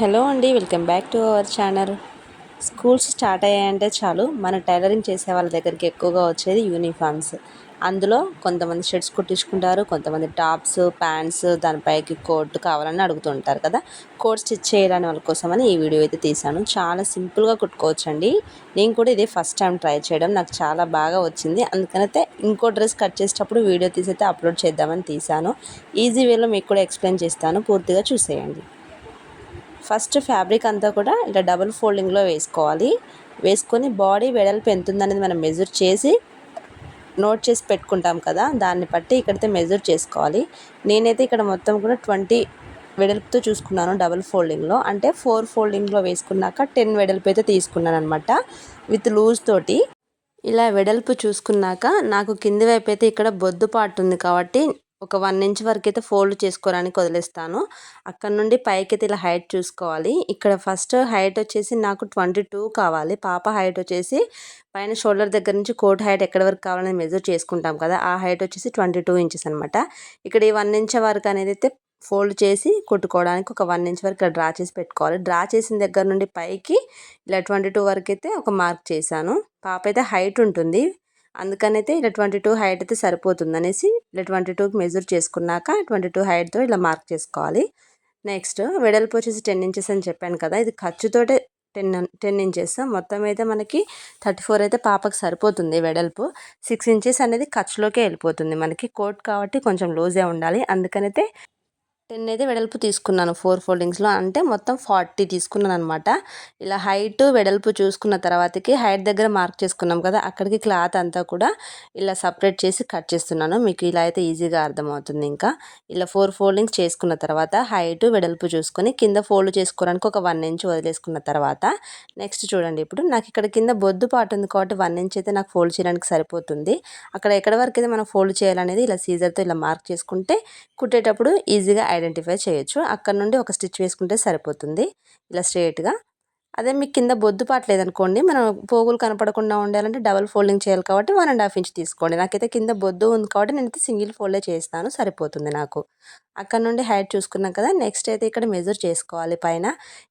Hello అండి welcome back to our channel. Schools start అయ్యాయంటే చాలు. మన టైలరింగ్ చేసే వాళ్ళ దగ్గరికి ఎక్కువగా వచ్చేది యూనిఫామ్స్. అందులో కొంతమంది షర్ట్స్ కుట్టించుకుంటారు కొంతమంది టాప్స్ ప్యాంట్స్ దానిపైకి కోట్ కావాలని అడుగుతుంటారు కదా. కోట్ స్టిచ్ చేయడానికి వాళ్ళ కోసమని ఈ వీడియో అయితే తీసాను చాలా సింపుల్గా కుట్టుకోవచ్చండి. నేను కూడా ఇదే ఫస్ట్ టైం ట్రై చేయడం. నాకు చాలా బాగా వచ్చింది. అందుకనైతే ఇంకో డ్రెస్ కట్ చేసేటప్పుడు వీడియో తీసి అయితే అప్లోడ్ చేద్దామని తీసాను ఈజీ వేలో మీకు కూడా ఎక్స్ప్లెయిన్ చేస్తాను. పూర్తిగా చూసేయండి. ఫస్ట్ ఫ్యాబ్రిక్ అంతా కూడా ఇలా డబుల్ ఫోల్డింగ్లో వేసుకోవాలి. వేసుకొని బాడీ వెడల్పు ఎంత ఉందనేది మనం మెజర్ చేసి నోట్ చేసి పెట్టుకుంటాం కదా దాన్ని బట్టి ఇక్కడైతే మెజర్ చేసుకోవాలి. నేనైతే ఇక్కడ మొత్తం కూడా ట్వంటీ వెడల్పుతో చూసుకున్నాను డబుల్ ఫోల్డింగ్లో. అంటే ఫోర్ ఫోల్డింగ్లో వేసుకున్నాక టెన్ వెడల్పు అయితే తీసుకున్నాను అనమాట విత్ లూజ్ తోటి. ఇలా వెడల్పు చూసుకున్నాక నాకు కింది వైపు అయితే ఇక్కడ బొద్దు పాటు ఉంది కాబట్టి ఒక వన్ ఇంచ్ వరకు అయితే ఫోల్డ్ చేసుకోవడానికి వదిలేస్తాను. అక్కడ నుండి పైకి అయితే ఇలా హైట్ చూసుకోవాలి. ఇక్కడ ఫస్ట్ హైట్ వచ్చేసి నాకు ట్వంటీ టూ కావాలి. పాప హైట్ వచ్చేసి పైన షోల్డర్ దగ్గర నుంచి కోట్ హైట్ ఎక్కడి వరకు కావాలని మెజర్ చేసుకుంటాం కదా ఆ హైట్ వచ్చేసి ట్వంటీ టూ ఇంచెస్ అనమాట ఇక్కడ ఈ వన్ ఇంచ్ వరకు అనేది అయితే ఫోల్డ్ చేసి కుట్టుకోవడానికి ఒక వన్ ఇంచ్ వరకు డ్రా చేసి పెట్టుకోవాలి. డ్రా చేసిన దగ్గర నుండి పైకి ఇలా ట్వంటీ టూ వరకు అయితే ఒక మార్క్ చేశాను. పాప అయితే హైట్ ఉంటుంది. అందుకనైతే ఇలా ట్వంటీ టూ హైట్ అయితే సరిపోతుంది అనేసి ఇలా ట్వంటీ టూకి మెజర్ చేసుకున్నాక ట్వంటీ టూ హైట్తో ఇలా మార్క్ చేసుకోవాలి. నెక్స్ట్ వెడల్పు వచ్చేసి టెన్ ఇంచెస్ అని చెప్పాను కదా ఇది ఖర్చుతోటే టెన్ టెన్ ఇంచెస్ మొత్తం అయితే మనకి థర్టీ ఫోర్ అయితే పాపకు సరిపోతుంది వెడల్పు. సిక్స్ ఇంచెస్ అనేది ఖర్చులోకే వెళ్ళిపోతుంది మనకి. కోట్ కాబట్టి కొంచెం లూజే ఉండాలి. అందుకనైతే టెన్ అయితే వెడల్పు తీసుకున్నాను ఫోర్ ఫోల్డింగ్స్లో అంటే మొత్తం ఫార్టీ తీసుకున్నాను అనమాట ఇలా హైట్ వెడల్పు చూసుకున్న తర్వాతకి హైట్ దగ్గర మార్క్ చేసుకున్నాం కదా అక్కడికి క్లాత్ అంతా కూడా ఇలా సపరేట్ చేసి కట్ చేస్తున్నాను. మీకు ఇలా అయితే ఈజీగా అర్థమవుతుంది ఇంకా. ఇలా ఫోర్ ఫోల్డింగ్స్ చేసుకున్న తర్వాత హైట్ వెడల్పు చూసుకొని కింద ఫోల్డ్ చేసుకోవడానికి ఒక వన్ ఇంచ్ వదిలేసుకున్న తర్వాత నెక్స్ట్ చూడండి ఇప్పుడు. నాకు ఇక్కడ కింద బొద్దు పాటు ఉంది కాబట్టి వన్ ఇంచ్ అయితే నాకు ఫోల్డ్ చేయడానికి సరిపోతుంది. అక్కడ ఎక్కడ వరకు అయితే మనం ఫోల్డ్ చేయాలనేది ఇలా సీజర్తో ఇలా మార్క్ చేసుకుంటే కుట్టేటప్పుడు ఈజీగా ఐడెంటిఫై చేయొచ్చు. అక్కడ నుండి ఒక స్టిచ్ వేసుకుంటే సరిపోతుంది. ఇలా స్ట్రేట్గా అదే మీకు కింద బొద్దు లేదనుకోండి మనం పోగులు కనపడకుండా ఉండాలంటే డబల్ ఫోల్డింగ్ చేయాలి కాబట్టి వన్ అండ్ హాఫ్ ఇంచ్ తీసుకోండి. నాకైతే కింద బొద్దు ఉంది కాబట్టి నేనైతే సింగిల్ ఫోల్డే చేస్తాను సరిపోతుంది నాకు. అక్కడ నుండి హైట్ చూసుకున్నాం కదా నెక్స్ట్ అయితే ఇక్కడ మెజర్ చేసుకోవాలి పైన.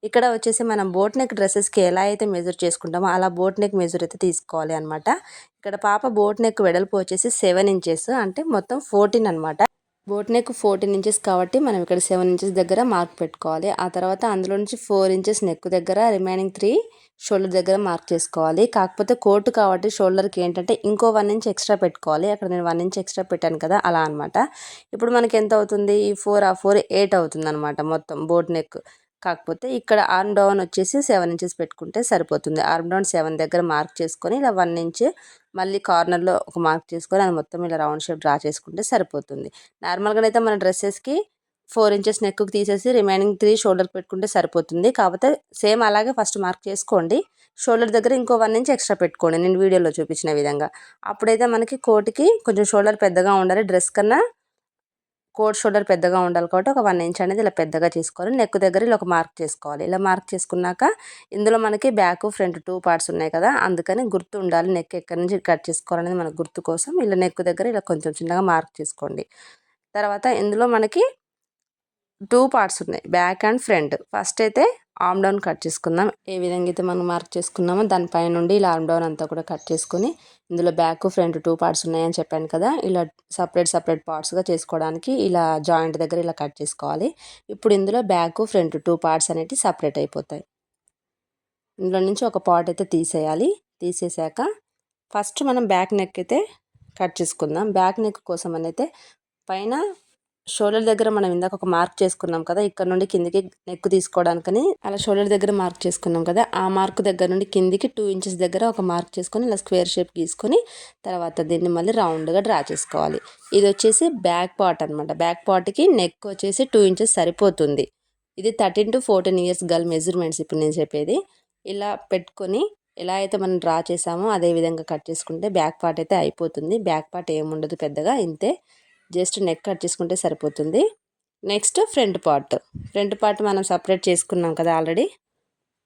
ఇక్కడ వచ్చేసి మనం బోట్ నెక్ డ్రెస్సెస్కి ఎలా అయితే మెజర్ చేసుకుంటామో అలా బోట్ నెక్ మెజర్ అయితే తీసుకోవాలి అనమాట ఇక్కడ పాప బోట్ నెక్ వెడల్పు వచ్చేసి సెవెన్ ఇంచెస్ అంటే మొత్తం ఫోర్టీన్ అనమాట బోట్ నెక్ ఫోర్టీన్ ఇంచెస్ కాబట్టి మనం ఇక్కడ సెవెన్ ఇంచెస్ దగ్గర మార్క్ పెట్టుకోవాలి. ఆ తర్వాత అందులో నుంచి ఫోర్ ఇంచెస్ నెక్ దగ్గర రిమైనింగ్ త్రీ షోల్డర్ దగ్గర మార్క్ చేసుకోవాలి. కాకపోతే కోటు కాబట్టి షోల్డర్కి ఏంటంటే ఇంకో వన్ ఇంచ్ ఎక్స్ట్రా పెట్టుకోవాలి. అక్కడ నేను వన్ ఇంచ్ ఎక్స్ట్రా పెట్టాను కదా అలా అనమాట ఇప్పుడు మనకి ఎంత అవుతుంది? ఈ ఫోర్ ఆ ఫోర్ ఎయిట్ అవుతుంది అనమాట మొత్తం బోట్ నెక్. కాకపోతే ఇక్కడ ఆర్మ్ డౌన్ వచ్చేసి సెవెన్ ఇంచెస్ పెట్టుకుంటే సరిపోతుంది. ఆర్మ్ డౌన్ సెవెన్ దగ్గర మార్క్ చేసుకొని ఇలా వన్ ఇంచ్ మళ్ళీ కార్నర్లో ఒక మార్క్ చేసుకొని అది మొత్తం ఇలా రౌండ్ షేప్ డ్రా చేసుకుంటే సరిపోతుంది. నార్మల్గా అయితే మన డ్రెస్సెస్కి ఫోర్ ఇంచెస్ నెక్కు తీసేసి రిమైనింగ్ త్రీ షోల్డర్ పెట్టుకుంటే సరిపోతుంది. కాకపోతే సేమ్ అలాగే ఫస్ట్ మార్క్ చేసుకోండి. షోల్డర్ దగ్గర ఇంకో వన్ ఇంచ్ ఎక్స్ట్రా పెట్టుకోండి. నేను వీడియోలో చూపించిన విధంగా. అప్పుడైతే మనకి కోటికి కొంచెం షోల్డర్ పెద్దగా ఉండాలి. డ్రెస్ కన్నా కోట్ షోల్డర్ పెద్దగా ఉండాలి కాబట్టి ఒక వన్ ఇంచ్ అనేది ఇలా పెద్దగా చేసుకోవాలి. నెక్ దగ్గర ఇలా ఒక మార్క్ చేసుకోవాలి. ఇలా మార్క్ చేసుకున్నాక ఇందులో మనకి బ్యాక్ ఫ్రంట్ టూ పార్ట్స్ ఉన్నాయి కదా అందుకని గుర్తు ఉండాలి. నెక్ ఎక్కడి నుంచి కట్ చేసుకోవాలనేది మనకు గుర్తు కోసం. ఇలా నెక్ దగ్గర ఇలా కొంచెం చిన్నగా మార్క్ చేసుకోండి. తర్వాత ఇందులో మనకి టూ పార్ట్స్ ఉన్నాయి. Back and front. ఫస్ట్ అయితే ఆమ్ డౌన్ కట్ చేసుకుందాం. ఏ విధంగా అయితే మనం మార్క్ చేసుకున్నామో దానిపై నుండి ఇలా ఆమ్ డౌన్ అంతా కూడా కట్ చేసుకుని ఇందులో బ్యాక్ ఫ్రంట్ టూ పార్ట్స్ ఉన్నాయని చెప్పాను కదా. ఇలా సపరేట్ సపరేట్ పార్ట్స్గా చేసుకోవడానికి ఇలా జాయింట్ దగ్గర ఇలా కట్ చేసుకోవాలి. ఇప్పుడు ఇందులో బ్యాక్ ఫ్రంట్ టూ పార్ట్స్ అనేవి సపరేట్ అయిపోతాయి. ఇందులో నుంచి ఒక పార్ట్ అయితే తీసేయాలి. తీసేసాక ఫస్ట్ మనం బ్యాక్ నెక్ అయితే కట్ చేసుకుందాం. బ్యాక్ నెక్ కోసం అయితే పైన షోల్డర్ దగ్గర మనం ఇందాక ఒక మార్క్ చేసుకున్నాం కదా ఇక్కడ నుండి కిందికి నెక్ తీసుకోవడానికని అలా షోల్డర్ దగ్గర మార్క్ చేసుకున్నాం కదా ఆ మార్క్ దగ్గర నుండి కిందికి టూ ఇంచెస్ దగ్గర ఒక మార్క్ చేసుకొని ఇలా స్క్వేర్ షేప్ గీసుకొని తర్వాత దీన్ని మళ్ళీ రౌండ్గా డ్రా చేసుకోవాలి. ఇది వచ్చేసి బ్యాక్ పార్ట్ అనమాట బ్యాక్ పార్ట్కి నెక్ వచ్చేసి టూ ఇంచెస్ సరిపోతుంది. ఇది thirteen to fourteen years girl measurements ఇప్పుడు నేను చెప్పేది. ఇలా పెట్టుకొని ఎలా అయితే మనం డ్రా చేసామో అదే విధంగా కట్ చేసుకుంటే బ్యాక్ పార్ట్ అయితే అయిపోతుంది. బ్యాక్ పార్ట్ ఏముండదు పెద్దగా ఇంతే. జస్ట్ నెక్ కట్ చేసుకుంటే సరిపోతుంది. Next front part front part మనం సపరేట్ చేసుకున్నాం కదా ఆల్రెడీ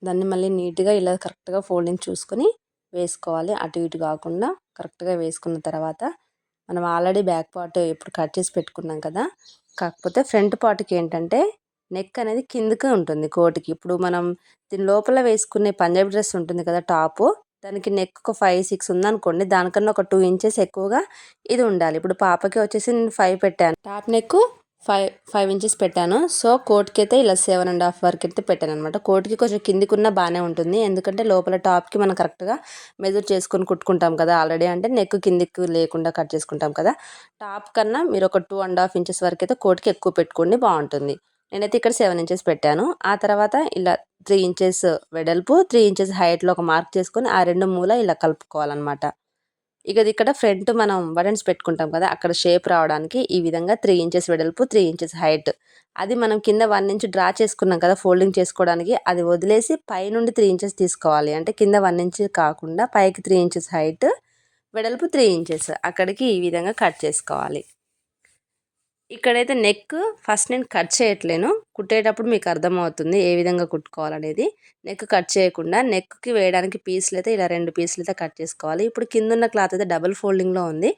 దాన్ని మళ్ళీ నీట్గా ఇలా కరెక్ట్గా ఫోల్డింగ్ చూసుకొని వేసుకోవాలి. అటు ఇటు కాకుండా కరెక్ట్గా వేసుకున్న తర్వాత మనం ఆల్రెడీ బ్యాక్ పార్ట్ ఇప్పుడు కట్ చేసి పెట్టుకున్నాం కదా. కాకపోతే ఫ్రంట్ పార్ట్కి ఏంటంటే నెక్ అనేది కిందకే ఉంటుంది కోటికి. ఇప్పుడు మనం దీని లోపల వేసుకునే పంజాబీ డ్రెస్ ఉంటుంది కదా టాపు దానికి నెక్ ఒక ఫైవ్ సిక్స్ ఉందనుకోండి దానికన్నా ఒక టూ ఇంచెస్ ఎక్కువగా ఇది ఉండాలి. ఇప్పుడు పాపకి వచ్చేసి నేను ఫైవ్ పెట్టాను. Top neck five five inches పెట్టాను. సో కోట్కి అయితే ఇలా సెవెన్ అండ్ హాఫ్ వరకు అయితే పెట్టాను అనమాట కోట్కి కొంచెం కిందికి ఉన్న బాగానే ఉంటుంది. ఎందుకంటే లోపల టాప్కి మనం కరెక్ట్గా మెజర్ చేసుకొని కుట్టుకుంటాం కదా ఆల్రెడీ అంటే నెక్ కిందికి లేకుండా కట్ చేసుకుంటాం కదా. టాప్ కన్నా మీరు ఒక టూ అండ్ హాఫ్ ఇంచెస్ వరకు అయితే కోట్కి ఎక్కువ పెట్టుకోండి బాగుంటుంది. నేనైతే ఇక్కడ సెవెన్ ఇంచెస్ పెట్టాను. ఆ తర్వాత ఇలా త్రీ ఇంచెస్ వెడల్పు త్రీ ఇంచెస్ హైట్లో ఒక మార్క్ చేసుకొని ఆ రెండు మూల ఇలా కలుపుకోవాలన్నమాట. ఇక ఇక్కడ ఫ్రంట్ మనం బటన్స్ పెట్టుకుంటాం కదా అక్కడ షేప్ రావడానికి ఈ విధంగా త్రీ ఇంచెస్ వెడల్పు త్రీ ఇంచెస్ హైట్ అది మనం కింద వన్ ఇంచ్ డ్రా చేసుకున్నాం కదా ఫోల్డింగ్ చేసుకోవడానికి అది వదిలేసి పైనుండి త్రీ ఇంచెస్ తీసుకోవాలి. అంటే కింద వన్ ఇంచ్ కాకుండా పైకి త్రీ ఇంచెస్ హైట్ వెడల్పు త్రీ ఇంచెస్ అక్కడికి ఈ విధంగా కట్ చేసుకోవాలి. ఇక్కడైతే నెక్ ఫస్ట్ నేను కట్ చేయట్లేను. కుట్టేటప్పుడు మీకు అర్థమవుతుంది ఏ విధంగా కుట్టుకోవాలనేది. నెక్ కట్ చేయకుండా నెక్కి వేయడానికి పీసులు అయితే ఇలా రెండు పీసులు అయితే కట్ చేసుకోవాలి. ఇప్పుడు కింద ఉన్న క్లాత్ అయితే డబుల్ ఫోల్డింగ్లో ఉంది.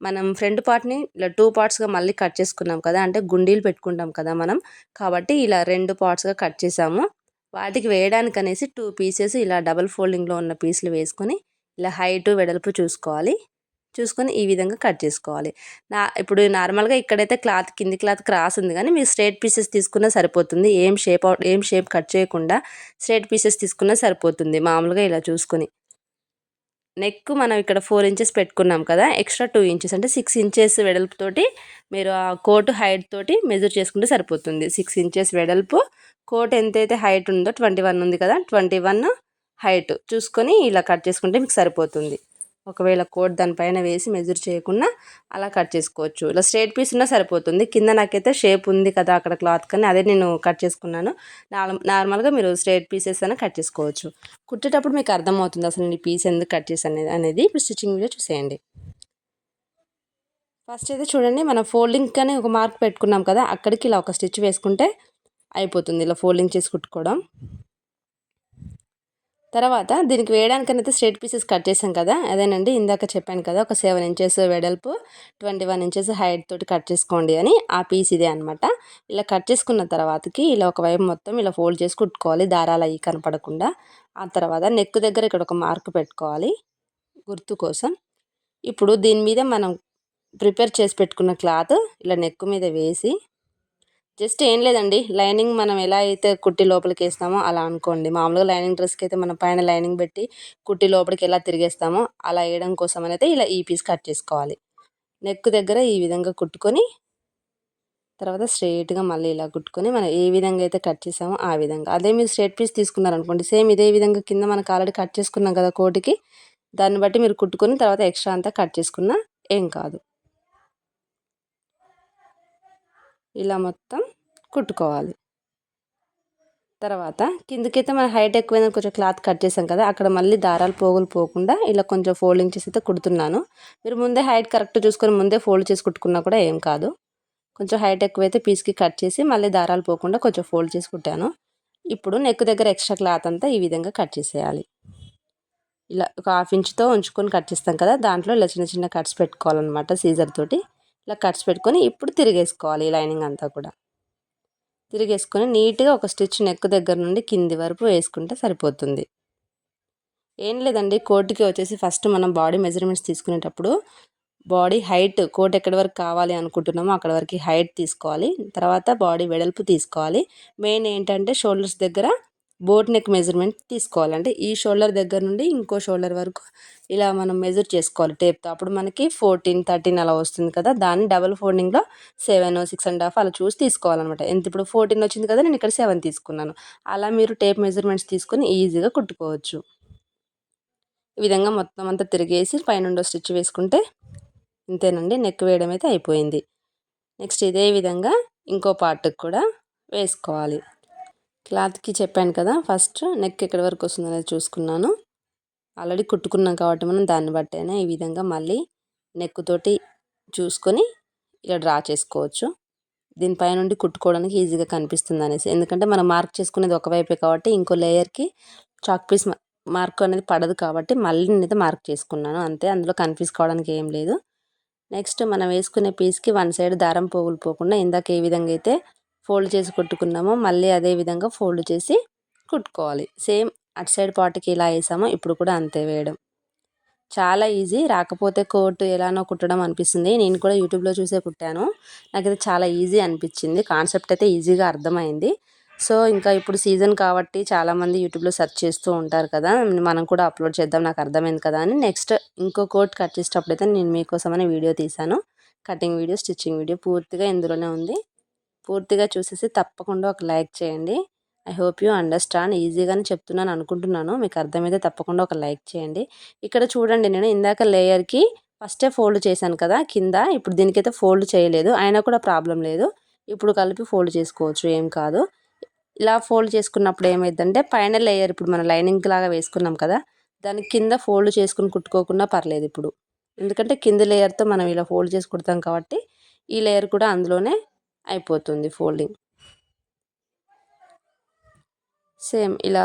మనం ఫ్రంట్ పార్ట్ని ఇలా టూ పార్ట్స్గా మళ్ళీ కట్ చేసుకున్నాం కదా అంటే గుండీలు పెట్టుకుంటాం కదా మనం. కాబట్టి ఇలా రెండు పార్ట్స్గా కట్ చేసాము. వాటికి వేయడానికి అనేసి టూ పీసెస్ ఇలా డబల్ ఫోల్డింగ్లో ఉన్న పీసులు వేసుకొని ఇలా హైటు వెడల్పు చూసుకోవాలి. చూసుకొని ఈ విధంగా కట్ చేసుకోవాలి. నా ఇప్పుడు నార్మల్గా ఇక్కడైతే క్లాత్ కింది క్లాత్ క్రాస్ ఉంది కానీ మీరు స్ట్రేట్ పీసెస్ తీసుకున్నా సరిపోతుంది. ఏం షేప్ ఏం షేప్ కట్ చేయకుండా స్ట్రేట్ పీసెస్ తీసుకున్నా సరిపోతుంది మామూలుగా ఇలా చూసుకొని. నెక్ మనం ఇక్కడ ఫోర్ ఇంచెస్ పెట్టుకున్నాం కదా ఎక్స్ట్రా టూ ఇంచెస్ అంటే సిక్స్ ఇంచెస్ వెడల్పుతోటి మీరు ఆ కోట్ హైట్ తోటి మెజర్ చేసుకుంటే సరిపోతుంది. సిక్స్ ఇంచెస్ వెడల్పు కోట్ ఎంతైతే హైట్ ఉందో ట్వంటీ వన్ ఉంది కదా ట్వంటీ వన్ హైట్ చూసుకొని ఇలా కట్ చేసుకుంటే మీకు సరిపోతుంది. ఒకవేళ కోట్ దానిపైన వేసి మెజర్ చేయకుండా అలా కట్ చేసుకోవచ్చు. ఇలా స్ట్రేట్ పీస్ ఉన్నా సరిపోతుంది. కింద నాకైతే షేప్ ఉంది కదా అక్కడ క్లాత్ కానీ అదే నేను కట్ చేసుకున్నాను. నార్మల్గా మీరు స్ట్రేట్ పీసెస్ అయినా కట్ చేసుకోవచ్చు. కుట్టేటప్పుడు మీకు అర్థమవుతుంది అసలు నేను పీస్ ఎందుకు కట్ చేసి అనేది అనేది. ఇప్పుడు స్టిచ్చింగ్ వీడియో చూసేయండి. ఫస్ట్ అయితే చూడండి మనం ఫోల్డింగ్ కానీ ఒక మార్క్ పెట్టుకున్నాం కదా అక్కడికి ఇలా ఒక స్టిచ్ వేసుకుంటే అయిపోతుంది. ఇలా ఫోల్డింగ్ చేసి కుట్టుకోవడం. తర్వాత దీనికి వేయడానికైతే స్ట్రేట్ పీసెస్ కట్ చేసాం కదా అదేనండి. ఇందాక చెప్పాను కదా ఒక సెవెన్ ఇంచెస్ వెడల్పు ట్వంటీ వన్ ఇంచెస్ హైట్ తోటి కట్ చేసుకోండి అని ఆ పీస్ ఇదే అనమాట ఇలా కట్ చేసుకున్న తర్వాతకి ఇలా ఒకవైపు మొత్తం ఇలా ఫోల్డ్ చేసి కుట్టుకోవాలి దారాలు అవి కనపడకుండా. ఆ తర్వాత నెక్ దగ్గర ఇక్కడ ఒక మార్క్ పెట్టుకోవాలి గుర్తు కోసం. ఇప్పుడు దీని మీద మనం ప్రిపేర్ చేసి పెట్టుకున్న క్లాత్ ఇలా నెక్ మీద వేసి జస్ట్ ఏం లేదండి. లైనింగ్ మనం ఎలా అయితే కుట్టి లోపలికి వేస్తామో అలా అనుకోండి. మామూలుగా లైనింగ్ డ్రెస్కి అయితే మనం పైన లైనింగ్ పెట్టి కుట్టి లోపలికి ఎలా తిరిగేస్తామో అలా వేయడం కోసం అయితే ఇలా ఈ పీస్ కట్ చేసుకోవాలి. నెక్ దగ్గర ఈ విధంగా కుట్టుకొని తర్వాత స్ట్రైట్గా మళ్ళీ ఇలా కుట్టుకొని మనం ఏ విధంగా అయితే కట్ చేసామో ఆ విధంగా. అదే మీరు స్ట్రైట్ పీస్ తీసుకున్నారనుకోండి సేమ్ ఇదే విధంగా కింద మనకు ఆల్రెడీ కట్ చేసుకున్నాం కదా కోటికి దాన్ని బట్టి మీరు కుట్టుకొని తర్వాత ఎక్స్ట్రా అంతా కట్ చేసుకున్నా ఏం కాదు. ఇలా మొత్తం కుట్టుకోవాలి. తర్వాత కిందకైతే మన హైట్ ఎక్కువైనా కొంచెం క్లాత్ కట్ చేసాం కదా అక్కడ మళ్ళీ దారాలు పోగులు పోకుండా ఇలా కొంచెం ఫోల్డింగ్ చేసి అయితే కుడుతున్నాను. మీరు ముందే హైట్ కరెక్ట్ చూసుకొని ముందే ఫోల్డ్ చేసి కుట్టుకున్నా కూడా ఏం కాదు. కొంచెం హైట్ ఎక్కువైతే పీస్కి కట్ చేసి మళ్ళీ దారాలు పోకుండా కొంచెం ఫోల్డ్ చేసి కుట్టాను. ఇప్పుడు నెక్ దగ్గర ఎక్స్ట్రా క్లాత్ అంతా ఈ విధంగా కట్ చేసేయాలి. ఇలా ఒక హాఫ్ ఇంచ్తో ఉంచుకొని కట్ చేస్తాం కదా దాంట్లో ఇలా చిన్న చిన్న కట్స్ పెట్టుకోవాలన్నమాట సీజర్ తోటి. ఇలా కట్స్ పెట్టుకొని ఇప్పుడు తిరిగేసుకోవాలి లైనింగ్ అంతా కూడా. తిరిగేసుకొని నీట్గా ఒక స్టిచ్ నెక్ దగ్గర నుండి కింది వరకు వేసుకుంటే సరిపోతుంది. ఏం లేదండి కోట్కి వచ్చేసి ఫస్ట్ మనం బాడీ మెజర్మెంట్స్ తీసుకునేటప్పుడు బాడీ హైట్ కోట్ ఎక్కడి వరకు కావాలి అనుకుంటున్నామో అక్కడ వరకు హైట్ తీసుకోవాలి. తర్వాత బాడీ వెడల్పు తీసుకోవాలి. మెయిన్ ఏంటంటే షోల్డర్స్ దగ్గర బోట్ నెక్ మెజర్మెంట్ తీసుకోవాలంటే ఈ షోల్డర్ దగ్గర నుండి ఇంకో షోల్డర్ వరకు ఇలా మనం మెజర్ చేసుకోవాలి టేప్తో. అప్పుడు మనకి ఫోర్టీన్ థర్టీన్ అలా వస్తుంది కదా. దాన్ని డబల్ ఫోల్డింగ్లో సెవెన్ సిక్స్ అండ్ హాఫ్ అలా చూసి తీసుకోవాలన్నమాట. ఎంత ఇప్పుడు ఫోర్టీన్ వచ్చింది కదా నేను ఇక్కడ సెవెన్ తీసుకున్నాను. అలా మీరు టేప్ మెజర్మెంట్స్ తీసుకొని ఈజీగా కుట్టుకోవచ్చు. ఈ విధంగా మొత్తం అంతా తిరిగేసి పైన స్టిచ్ వేసుకుంటే ఇంతేనండి నెక్ వేయడం అయితే అయిపోయింది. నెక్స్ట్ ఇదే విధంగా ఇంకో పార్ట్కి కూడా వేసుకోవాలి. క్లాత్కి చెప్పాను కదా ఫస్ట్ నెక్ ఎక్కడి వరకు వస్తుంది అనేది చూసుకున్నాను. ఆల్రెడీ కుట్టుకున్నాం కాబట్టి మనం దాన్ని బట్టేనే ఈ విధంగా మళ్ళీ నెక్ తోటి చూసుకొని ఇలా డ్రా చేసుకోవచ్చు. దీనిపై నుండి కుట్టుకోవడానికి ఈజీగా కనిపిస్తుంది అనేసి. ఎందుకంటే మనం మార్క్ చేసుకునేది ఒకవైపే కాబట్టి ఇంకో లేయర్కి చాక్ పీస్ మార్క్ అనేది పడదు కాబట్టి మళ్ళీ నేనైతే మార్క్ చేసుకున్నాను. అంతే అందులో కన్ఫ్యూజ్ కావడానికి ఏం లేదు. నెక్స్ట్ మనం వేసుకునే పీస్కి వన్ సైడ్ దారం పోగులు పోకుండా ఇందాక ఏ విధంగా అయితే ఫోల్డ్ చేసి కుట్టుకున్నామో. మళ్ళీ అదే విధంగా ఫోల్డ్ చేసి కుట్టుకోవాలి. సేమ్ అటు సైడ్ పార్ట్కి ఇలా వేసామో. ఇప్పుడు కూడా అంతే వేయడం. చాలా ఈజీ. రాకపోతే కోట్ ఎలానో కుట్టడం అనిపిస్తుంది. నేను కూడా యూట్యూబ్లో చూసే కుట్టాను. నాకైతే చాలా ఈజీ అనిపించింది. కాన్సెప్ట్ అయితే ఈజీగా అర్థమైంది. సో ఇంకా ఇప్పుడు సీజన్ కాబట్టి చాలామంది యూట్యూబ్లో సెర్చ్ చేస్తూ ఉంటారు కదా. మనం కూడా అప్లోడ్ చేద్దాం. నాకు అర్థమైంది కదా అని. నెక్స్ట్ ఇంకో కోట్ కట్ చేసేటప్పుడు అయితే నేను మీకోసమనే వీడియో తీశాను. కటింగ్ వీడియో స్టిచ్చింగ్ వీడియో పూర్తిగా ఇందులోనే ఉంది. పూర్తిగా చూసేసి తప్పకుండా ఒక లైక్ చేయండి. ఐ హోప్ యూ అండర్స్టాండ్ ఈజీగానే చెప్తున్నాను అనుకుంటున్నాను. మీకు అర్థమైతే తప్పకుండా ఒక లైక్ చేయండి. ఇక్కడ చూడండి నేను ఇందాక లేయర్కి ఫస్టే ఫోల్డ్ చేశాను కదా కింద ఇప్పుడు దీనికైతే ఫోల్డ్ చేయలేదు. అయినా కూడా ప్రాబ్లం లేదు. ఇప్పుడు కలిపి ఫోల్డ్ చేసుకోవచ్చు ఏం కాదు. ఇలా ఫోల్డ్ చేసుకున్నప్పుడు ఏమైందంటే పైన లేయర్ ఇప్పుడు మనం లైనింగ్ లాగా వేసుకున్నాం కదా దాని కింద ఫోల్డ్ చేసుకుని కుట్టుకోకుండా పర్లేదు ఇప్పుడు. ఎందుకంటే కింద లేయర్తో మనం ఇలా ఫోల్డ్ చేసి కుడతాం కాబట్టి ఈ లేయర్ కూడా అందులోనే అయిపోతుంది ఫోల్డింగ్. సేమ్ ఇలా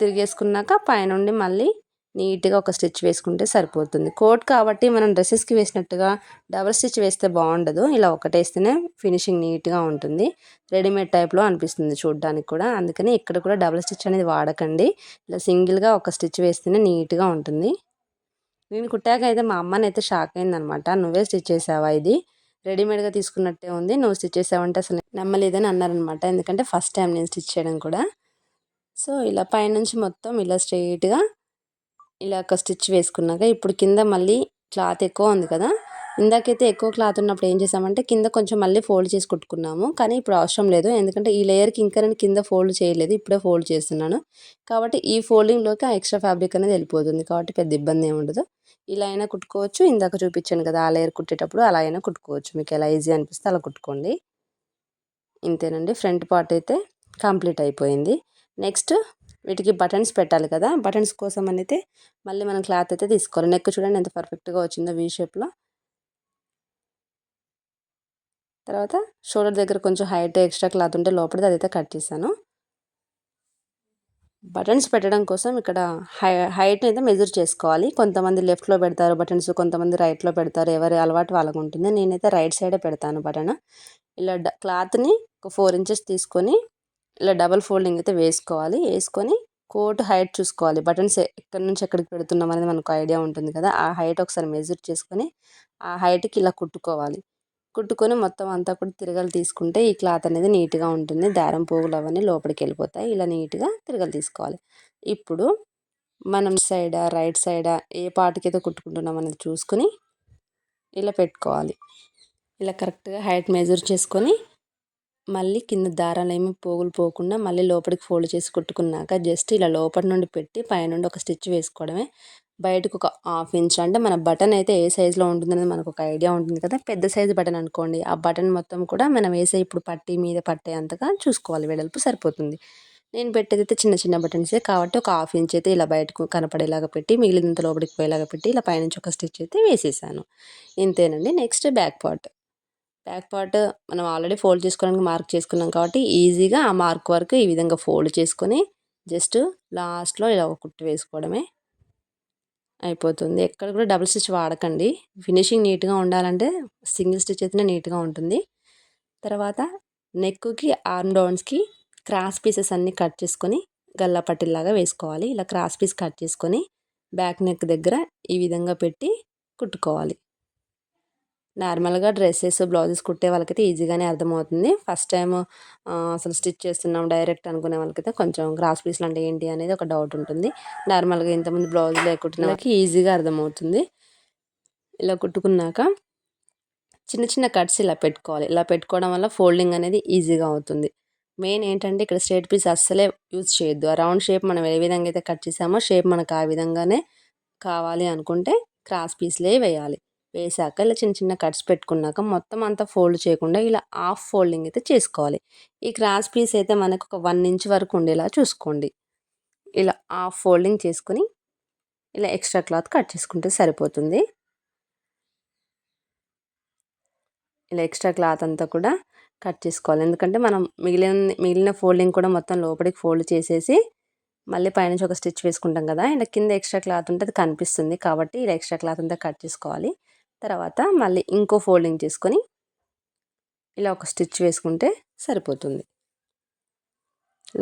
తిరిగేసుకున్నాక పైనుండి మళ్ళీ నీట్గా ఒక స్టిచ్ వేసుకుంటే సరిపోతుంది. కోట్ కాబట్టి మనం డ్రెస్సెస్కి వేసినట్టుగా డబల్ స్టిచ్ వేస్తే బాగుండదు. ఇలా ఒకటేస్తేనే ఫినిషింగ్ నీట్గా ఉంటుంది. రెడీమేడ్ టైప్లో అనిపిస్తుంది చూడడానికి కూడా. అందుకని ఇక్కడ కూడా డబల్ స్టిచ్ అనేది వాడకండి. ఇలా సింగిల్గా ఒక స్టిచ్ వేస్తేనే నీట్గా ఉంటుంది. నేను కుట్టాక అయితే మా అమ్మని అయితే షాక్ అయిందనమాట. నువ్వే స్టిచ్ చేసావా ఇది? రెడీమేడ్గా తీసుకున్నట్టే ఉంది. నువ్వు స్టిచ్ చేసావంటే అసలు నమ్మలేదని అన్నారనమాట. ఎందుకంటే ఫస్ట్ టైం నేను స్టిచ్ చేయడం కూడా. సో ఇలా పైనుంచి మొత్తం ఇలా స్ట్రైట్గా ఇలా ఒక స్టిచ్ వేసుకున్నాక ఇప్పుడు కింద మళ్ళీ క్లాత్ ఎక్కువ ఉంది కదా. ఇందాకైతే ఎక్కువ క్లాత్ ఉన్నప్పుడు ఏం చేసామంటే కింద కొంచెం మళ్ళీ ఫోల్డ్ చేసి కుట్టుకున్నాము. కానీ ఇప్పుడు అవసరం లేదు. ఎందుకంటే ఈ లేయర్కి ఇంకా నేను కింద ఫోల్డ్ చేయలేదు. ఇప్పుడే ఫోల్డ్ చేస్తున్నాను. కాబట్టి ఈ ఫోల్డింగ్లోకి ఆ ఎక్స్ట్రా ఫ్యాబ్రిక్ అనేది వెళ్ళిపోతుంది. కాబట్టి పెద్ద ఇబ్బంది ఏమి ఉండదు. ఇలా అయినా కుట్టుకోవచ్చు. ఇందాక చూపించాను కదా ఆ లేయర్ కుట్టేటప్పుడు అలా అయినా కుట్టుకోవచ్చు. మీకు ఎలా ఈజీ అనిపిస్తే అలా కుట్టుకోండి. ఇంతేనండి. ఫ్రంట్ పార్ట్ అయితే కంప్లీట్ అయిపోయింది. నెక్స్ట్ వీటికి బటన్స్ పెట్టాలి కదా. బటన్స్ కోసం అయితే మళ్ళీ మనం క్లాత్ అయితే తీసుకోవాలి. నెక్ చూడండి ఎంత పర్ఫెక్ట్గా వచ్చిందో వీ షేప్లో తర్వాత షోల్డర్ దగ్గర కొంచెం హైట్ ఎక్స్ట్రా క్లాత్ ఉంటే లోపలిది అదైతే కట్ చేశాను. బటన్స్ పెట్టడం కోసం ఇక్కడ హై హైట్ని అయితే మెజర్ చేసుకోవాలి. కొంతమంది లెఫ్ట్లో పెడతారు బటన్స్ కొంతమంది రైట్లో పెడతారు. ఎవరి అలవాటు వాళ్ళకు ఉంటుంది. నేనైతే రైట్ సైడే పెడతాను బటన్. ఇలా క్లాత్ని ఒక ఫోర్ ఇంచెస్ తీసుకొని ఇలా డబల్ ఫోల్డింగ్ అయితే వేసుకోవాలి. వేసుకొని కోట్ హైట్ చూసుకోవాలి. బటన్స్ ఎక్కడి నుంచి ఎక్కడికి పెడుతున్నాం అనేది మనకు ఐడియా ఉంటుంది కదా. ఆ హైట్ ఒకసారి మెజర్ చేసుకొని ఆ హైట్కి ఇలా కుట్టుకోవాలి. కుట్టుకొని మొత్తం అంతా కూడా తిరగలు తీసుకుంటే ఈ క్లాత్ అనేది నీట్గా ఉంటుంది. దారం పోగులు అవన్నీ లోపలికి వెళ్ళిపోతాయి ఇలా నీట్గా తిరగలు తీసుకోవాలి. ఇప్పుడు మనం సైడా రైట్ సైడా ఏ పాటికైతే కుట్టుకుంటున్నాం అనేది చూసుకొని ఇలా పెట్టుకోవాలి. ఇలా కరెక్ట్గా హైట్ మెజర్ చేసుకొని మళ్ళీ కింద దారాలు ఏమి పోగులు పోకుండా మళ్ళీ లోపలికి ఫోల్డ్ చేసి కుట్టుకున్నాక జస్ట్ ఇలా లోపల నుండి పెట్టి పైనుండి ఒక స్టిచ్ వేసుకోవడమే బయటకు ఒక హాఫ్ ఇంచ్ అంటే మన బటన్ అయితే ఏ సైజులో ఉంటుందనేది మనకు ఒక ఐడియా ఉంటుంది కదా. పెద్ద సైజు బటన్ అనుకోండి. ఆ బటన్ మొత్తం కూడా మనం వేసే ఇప్పుడు పట్టి మీద పట్టే అంతగా చూసుకోవాలి. వెడల్పు సరిపోతుంది. నేను పెట్టేది అయితే చిన్న చిన్న బటన్సే కాబట్టి ఒక హాఫ్ ఇంచ్ అయితే ఇలా బయటకు కనపడేలాగా పెట్టి మిగిలినంత లోపలికి పోయేలాగా పెట్టి ఇలా పైనుంచి ఒక స్టిచ్ అయితే వేసేసాను. ఇంతేనండి. Next back part. Back part మనం ఆల్రెడీ ఫోల్డ్ చేసుకోవడానికి మార్క్ చేసుకున్నాం కాబట్టి ఈజీగా ఆ మార్క్ వరకు ఈ విధంగా ఫోల్డ్ చేసుకొని జస్ట్ లాస్ట్లో ఇలా ఒక కుట్టు వేసుకోవడమే. అయిపోతుంది. ఎక్కడ కూడా డబుల్ స్టిచ్ వాడకండి. ఫినిషింగ్ నీట్గా ఉండాలంటే సింగిల్ స్టిచ్ అయితేనే నీట్గా ఉంటుంది. తర్వాత నెక్కుకి ఆర్మ్ డౌన్స్కి క్రాస్ పీసెస్ అన్నీ కట్ చేసుకొని గల్లాపట్టిలాగా వేసుకోవాలి. ఇలా క్రాస్ పీస్ కట్ చేసుకొని బ్యాక్ నెక్ దగ్గర ఈ విధంగా పెట్టి కుట్టుకోవాలి. నార్మల్గా డ్రెస్సెస్ బ్లౌజెస్ కుట్టే వాళ్ళకైతే ఈజీగానే అర్థమవుతుంది. ఫస్ట్ టైం అసలు స్టిచ్ చేస్తున్నాం డైరెక్ట్ అనుకునే వాళ్ళకైతే కొంచెం గ్రాస్ పీస్లు అంటే ఏంటి అనేది ఒక డౌట్ ఉంటుంది. నార్మల్గా ఇంతమంది బ్లౌజులు కుట్టిన వాళ్ళకి ఈజీగా అర్థమవుతుంది. ఇలా కుట్టుకున్నాక చిన్న చిన్న కట్స్ ఇలా పెట్టుకోవాలి. ఇలా పెట్టుకోవడం వల్ల ఫోల్డింగ్ అనేది ఈజీగా అవుతుంది. మెయిన్ ఏంటంటే ఇక్కడ స్ట్రేట్ పీస్ అస్సలే యూజ్ చేయొద్దు. ఆ రౌండ్ షేప్ మనం ఏ విధంగా అయితే కట్ చేసామో షేప్ మనకు ఆ విధంగానే కావాలి అనుకుంటే క్రాస్ పీస్లే వేయాలి. వేసాక ఇలా చిన్న చిన్న కట్స్ పెట్టుకున్నాక మొత్తం అంతా ఫోల్డ్ చేయకుండా ఇలా హాఫ్ ఫోల్డింగ్ అయితే చేసుకోవాలి. ఈ క్రాస్ పీస్ అయితే మనకు ఒక వన్ ఇంచ్ వరకు ఉండేలా చూసుకోండి. ఇలా హాఫ్ ఫోల్డింగ్ చేసుకొని ఇలా ఎక్స్ట్రా క్లాత్ కట్ చేసుకుంటే సరిపోతుంది. ఇలా ఎక్స్ట్రా క్లాత్ అంతా కూడా కట్ చేసుకోవాలి. ఎందుకంటే మనం మిగిలిన మిగిలిన ఫోల్డింగ్ కూడా మొత్తం లోపలికి ఫోల్డ్ చేసేసి మళ్ళీ పైనుంచి ఒక స్టిచ్ వేసుకుంటాం కదా ఇలా కింద ఎక్స్ట్రా క్లాత్ ఉంటే అది కనిపిస్తుంది కాబట్టి ఇలా ఎక్స్ట్రా క్లాత్ అంతా కట్ చేసుకోవాలి. తర్వాత మళ్ళీ ఇంకో ఫోల్డింగ్ చేసుకొని ఇలా ఒక స్టిచ్ వేసుకుంటే సరిపోతుంది.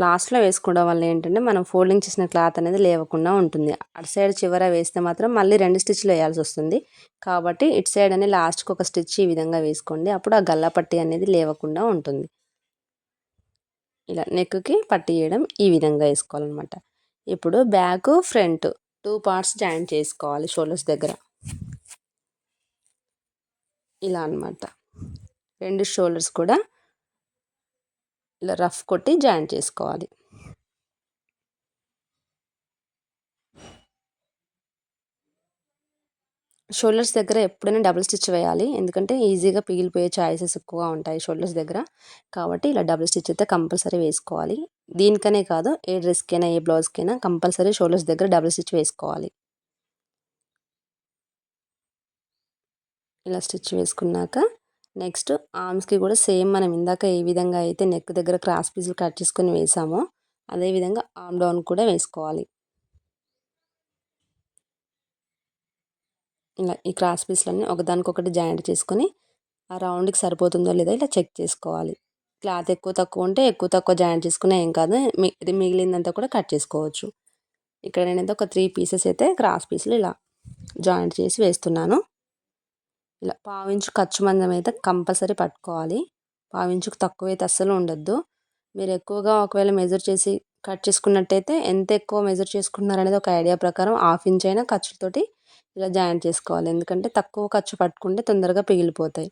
లాస్ట్లో వేసుకోవడం వల్ల ఏంటంటే మనం ఫోల్డింగ్ చేసిన క్లాత్ అనేది లేవకుండా ఉంటుంది. అటు సైడ్ చివర వేస్తే మాత్రం మళ్ళీ రెండు స్టిచ్లు వేయాల్సి వస్తుంది. కాబట్టి ఇటు సైడ్ అనేది లాస్ట్కి ఒక స్టిచ్ ఈ విధంగా వేసుకోండి. అప్పుడు ఆ గల్ల పట్టి అనేది లేవకుండా ఉంటుంది. ఇలా నెక్కి పట్టి వేయడం ఈ విధంగా వేసుకోవాలన్నమాట. ఇప్పుడు back front two parts join చేసుకోవాలి షోల్డర్స్ దగ్గర. ఇలా అనమాట రెండు షోల్డర్స్ కూడా ఇలా రఫ్ కొట్టి జాయిన్ చేసుకోవాలి. షోల్డర్స్ దగ్గర ఎప్పుడైనా డబుల్ స్టిచ్ వేయాలి. ఎందుకంటే ఈజీగా పిగిలిపోయే ఛాయిసెస్ ఎక్కువగా ఉంటాయి షోల్డర్స్ దగ్గర. కాబట్టి ఇలా డబుల్ స్టిచ్ అయితే కంపల్సరీ వేసుకోవాలి. దీనికనే కాదు ఏ డ్రెస్కైనా ఏ బ్లౌజ్కైనా కంపల్సరీ షోల్డర్స్ దగ్గర డబుల్ స్టిచ్ వేసుకోవాలి. ఇలా స్టిచ్ వేసుకున్నాక నెక్స్ట్ ఆర్మ్స్కి కూడా సేమ్ మనం ఇందాక ఏ విధంగా అయితే నెక్ దగ్గర క్రాస్ పీసులు కట్ చేసుకొని వేసామో అదేవిధంగా ఆర్మ్ డౌన్ కూడా వేసుకోవాలి. ఇలా ఈ క్రాస్ పీస్లన్నీ ఒకదానికొకటి జాయింట్ చేసుకొని ఆ రౌండ్కి సరిపోతుందో లేదో ఇలా చెక్ చేసుకోవాలి. క్లాత్ ఎక్కువ తక్కువ ఉంటే ఎక్కువ తక్కువ జాయింట్ చేసుకునే ఏం కాదు. మిగిలిందంతా కూడా కట్ చేసుకోవచ్చు. ఇక్కడ నేనైతే ఒక త్రీ పీసెస్ అయితే క్రాస్ పీసులు ఇలా జాయింట్ చేసి వేస్తున్నాను. ఇలా పావించు ఖర్చు మందం అయితే కంపల్సరీ పట్టుకోవాలి. పావించుకు తక్కువ అయితే అస్సలు ఉండొద్దు. మీరు ఎక్కువగా ఒకవేళ మెజర్ చేసి కట్ చేసుకున్నట్టయితే ఎంత ఎక్కువ మెజర్ చేసుకున్నారు అనేది ఒక ఐడియా ప్రకారం హాఫ్ ఇంచ్ అయినా ఖర్చుతోటి ఇలా జాయింట్ చేసుకోవాలి. ఎందుకంటే తక్కువ ఖర్చు పట్టుకుంటే తొందరగా పిగిలిపోతాయి.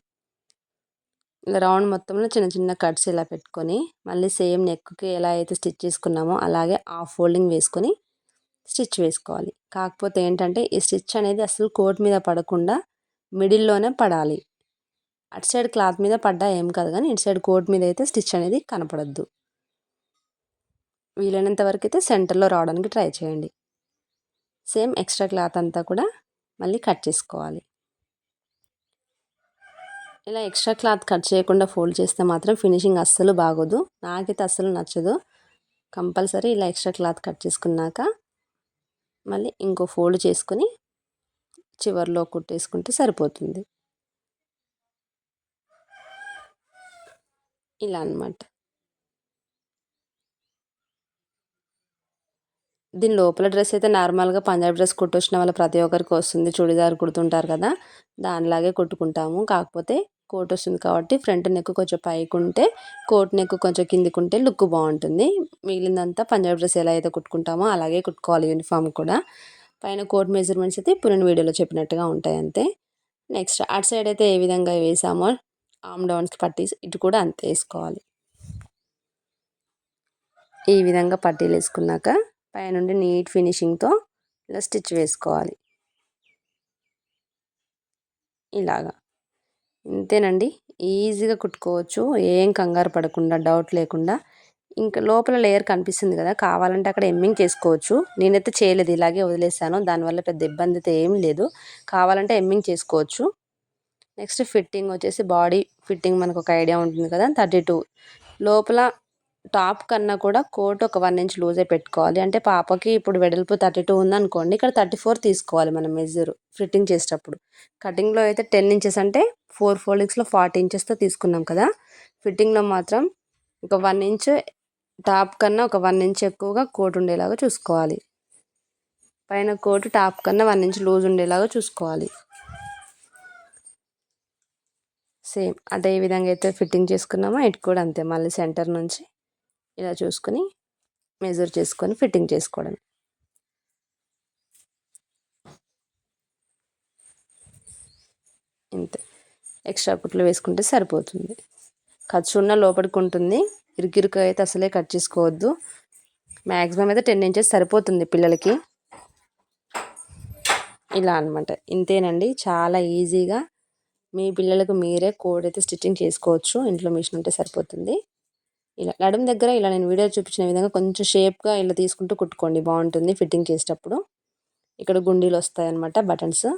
ఇలా రౌండ్ మొత్తంలో చిన్న చిన్న కట్స్ ఇలా పెట్టుకొని మళ్ళీ సేమ్ నెక్కి ఎలా అయితే స్టిచ్ చేసుకున్నామో అలాగే హాఫ్ ఫోల్డింగ్ వేసుకొని స్టిచ్ వేసుకోవాలి. కాకపోతే ఏంటంటే ఈ స్టిచ్ అనేది అసలు కోట్ మీద పడకుండా మిడిల్లోనే పడాలి. అటు సైడ్ క్లాత్ మీద పడ్డా ఏం కాదు కానీ ఇటు సైడ్ కోట్ మీద అయితే స్టిచ్ అనేది కనపడద్దు. వీలైనంత వరకు అయితే సెంటర్లో రావడానికి ట్రై చేయండి. సేమ్ ఎక్స్ట్రా క్లాత్ అంతా కూడా మళ్ళీ కట్ చేసుకోవాలి. ఇలా ఎక్స్ట్రా క్లాత్ కట్ చేయకుండా ఫోల్డ్ చేస్తే మాత్రం ఫినిషింగ్ అస్సలు బాగోదు. నాకైతే అస్సలు నచ్చదు. కంపల్సరీ ఇలా ఎక్స్ట్రా క్లాత్ కట్ చేసుకున్నాక మళ్ళీ ఇంకో ఫోల్డ్ చేసుకొని చివరిలో కుట్టేసుకుంటే సరిపోతుంది. ఇలా అనమాట దీని లోపల డ్రెస్ అయితే నార్మల్గా పంజాబ్ డ్రెస్ కుట్టొచ్చిన వాళ్ళ ప్రతి ఒక్కరికి వస్తుంది. చుడిదార్ కుడుతుంటారు కదా దానిలాగే కుట్టుకుంటాము. కాకపోతే కోట్ వస్తుంది కాబట్టి ఫ్రంట్ నెక్ కొంచెం పైకి ఉంటే కోట్ నెక్ కొంచెం కిందికి ఉంటే లుక్ బాగుంటుంది. మిగిలిందంతా పంజాబ్ డ్రెస్ ఎలా అయితే కుట్టుకుంటామో అలాగే కుట్టుకోవాలి యూనిఫామ్ కూడా. పైన కోట్ మెజర్మెంట్స్ అయితే ఇప్పుడు నేను వీడియోలో చెప్పినట్టుగా ఉంటాయి అంతే. నెక్స్ట్ అటు సైడ్ అయితే ఏ విధంగా వేసామో ఆమ్ డౌన్స్కి పట్టీస్ ఇటు కూడా అంతే వేసుకోవాలి. ఈ విధంగా పట్టీలు వేసుకున్నాక పైనుండి నీట్ ఫినిషింగ్తో ఇలా స్టిచ్ వేసుకోవాలి. ఇలాగా. ఇంతేనండి. ఈజీగా కుట్టుకోవచ్చు. ఏం కంగారు పడకుండా డౌట్ లేకుండా ఇంకా లోపల లేయర్ కనిపిస్తుంది కదా కావాలంటే అక్కడ ఎమ్మింగ్ చేసుకోవచ్చు. నేనైతే చేయలేదు ఇలాగే వదిలేసాను దానివల్ల పెద్ద ఇబ్బంది అయితే ఏం లేదు. కావాలంటే ఎమ్మింగ్ చేసుకోవచ్చు. నెక్స్ట్ ఫిట్టింగ్ వచ్చేసి బాడీ ఫిట్టింగ్ మనకు ఒక ఐడియా ఉంటుంది కదా థర్టీ టూ లోపల టాప్ కన్నా కూడా కోట్ ఒక వన్ ఇంచ్ లూజే పెట్టుకోవాలి. అంటే పాపకి ఇప్పుడు వెడల్పు థర్టీ టూ ఉందనుకోండి ఇక్కడ థర్టీ ఫోర్ తీసుకోవాలి మనం మెజర్ ఫిట్టింగ్ చేసేటప్పుడు. కటింగ్లో అయితే టెన్ ఇంచెస్ అంటే ఫోర్ ఫోల్డింగ్స్లో ఫార్టీ ఇంచెస్తో తీసుకున్నాం కదా ఫిట్టింగ్లో మాత్రం ఒక వన్ ఇంచ్ టాప్ కన్నా ఒక వన్ ఇంచ్ ఎక్కువగా కోట్ ఉండేలాగా చూసుకోవాలి. పైన కోట్ టాప్ కన్నా వన్ ఇంచ్ లూజ్ ఉండేలాగా చూసుకోవాలి. సేమ్ అదే విధంగా అయితే ఫిట్టింగ్ చేసుకున్నామో ఇటు కూడా అంతే. మళ్ళీ సెంటర్ నుంచి ఇలా చూసుకొని మెజర్ చేసుకొని ఫిట్టింగ్ చేసుకోవడం. ఇంతే. ఎక్స్ట్రా కుట్లు వేసుకుంటే సరిపోతుంది. ఖర్చు ఉన్న లోపలికి ఉంటుంది ఇరుకిరుకు అయితే అసలే కట్ చేసుకోవద్దు. మ్యాక్సిమం అయితే టెన్ ఇంచెస్ సరిపోతుంది పిల్లలకి. ఇలా అనమాట ఇంతేనండి. చాలా ఈజీగా మీ పిల్లలకు మీరే కోడ్ అయితే స్టిచ్చింగ్ చేసుకోవచ్చు. ఇంట్లో మిషన్ ఉంటే సరిపోతుంది. ఇలా నడుము దగ్గర ఇలా నేను వీడియో చూపించిన విధంగా కొంచెం షేప్గా ఇలా తీసుకుంటూ కుట్టుకోండి. బాగుంటుంది ఫిట్టింగ్ చేసేటప్పుడు. ఇక్కడ గుండీలు వస్తాయి అనమాట బటన్స్.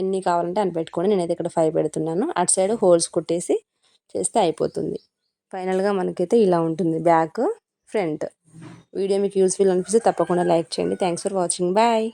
ఎన్ని కావాలంటే అని పెట్టుకోండి నేనైతే ఇక్కడ ఫైవ్ పెడుతున్నాను. అటు సైడ్ హోల్స్ కుట్టేసి చేస్తే అయిపోతుంది. ఫైనల్గా మనకైతే ఇలా ఉంటుంది బ్యాక్ ఫ్రంట్. వీడియో మీకు యూస్ఫుల్ అనిపిస్తే తప్పకుండా లైక్ చేయండి. Thanks for watching. బాయ్.